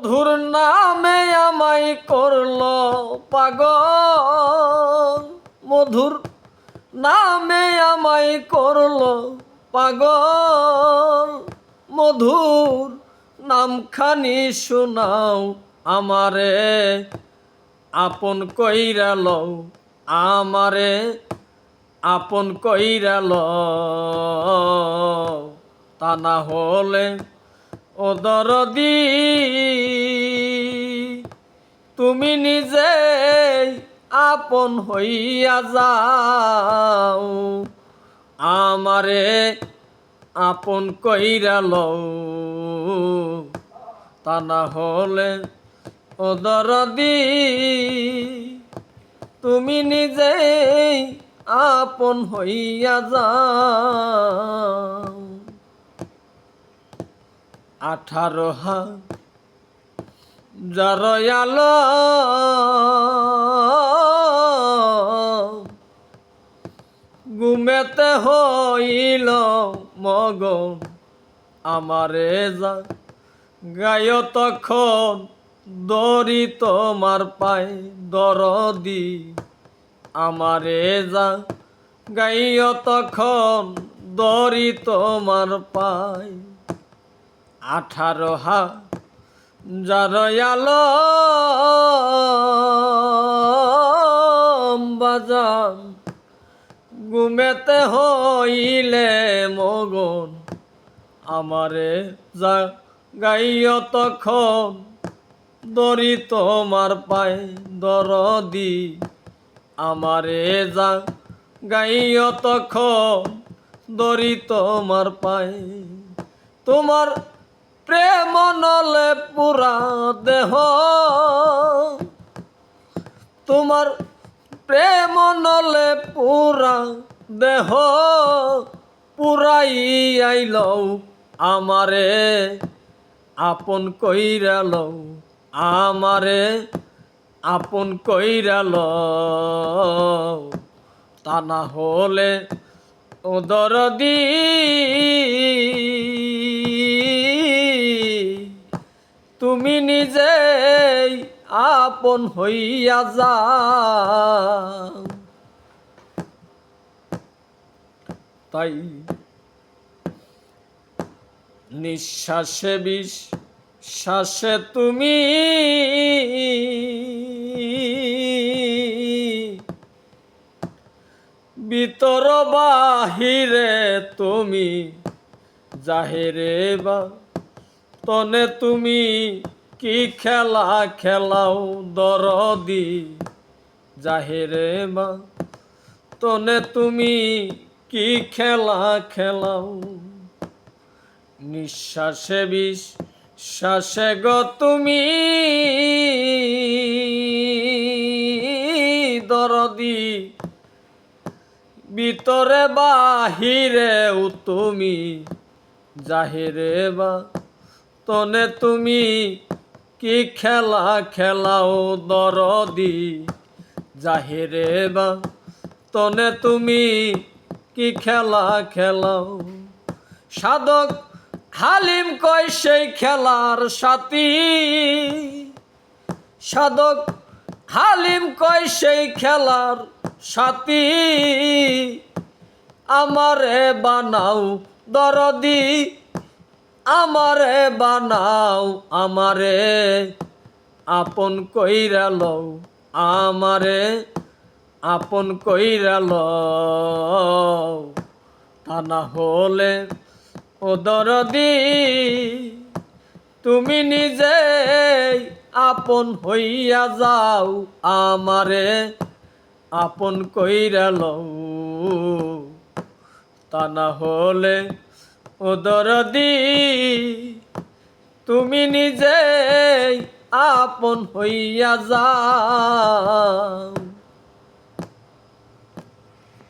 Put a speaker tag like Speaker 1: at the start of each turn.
Speaker 1: মধুর নামে আমায় করল পাগল। মধুর নামে আমায় করল পাগল। মধুর নামখানি শোনাও আমারে, আপন কইরা লও আমারে, আপন কইরা লও। তা না হলে ও দরদি, তুমি নিজে আপন হইয়া যাও, আমারে আপন কইরা লও। তা না হলে, ও দরদি, তুমি নিজে আপন হইয়া যাও। আঠারো হা জরয়াল ঘুমেতে হইল মগন। আমারে যা গায় তখন দরি তোমার পায় দরদি। আমারে যা গাইয় তখন দরি তোমার পায় আঠারো হা জারয়াল, বাজান। ঘুমেতে হইলে মগন, আমারে যা গাইয় তখন। দরি তোমার পায় দরদি, আমারে যা গাইয় তখন। দরি তোমার পায় তোমার প্রেম নলে পুরা দেহ। তোমার প্রেম নলে পুরা দেহ পুরাই আইল আমারে, আপন কইরা লও আমারে, আপন কইরা লও তা না হলে দরদি তুমি নিজেই আপন হইয়া যাও। তাই নিঃশ্বাসে বিশ্বাসে তুমি ভিতর বাহিরে তুমি জাহেরে বা তনে তুমি কি খেলা খেলাও দরদি? জাহেরে বা তনে তুমি কি খেলা খেলাও? নিঃশ্বাসে বিষ শ্বাসে গ তুমি দরদি। ভিতরে বাহিরেও তুমি, জাহিরে বা তনে তুমি কি খেলা খেলাও দরদি? জাহিরে বা, তনে তুমি কি খেলা খেলাও? সাধক হালিম কয় সেই খেলার সাথী। সাধক হালিম কয় সেই খেলার সাথী। আমারে বানাও দরদি। আমারে বানাও, আমারে আপন কইরা লও, আমারে আপন কইরা লও। তা না হলে ও দরদি, তুমি নিজে আপন হইয়া যাও, আমারে আপন কইরা লও। তা না হলে ও দরদি তুমি নিজে আপন হইয়া যাও।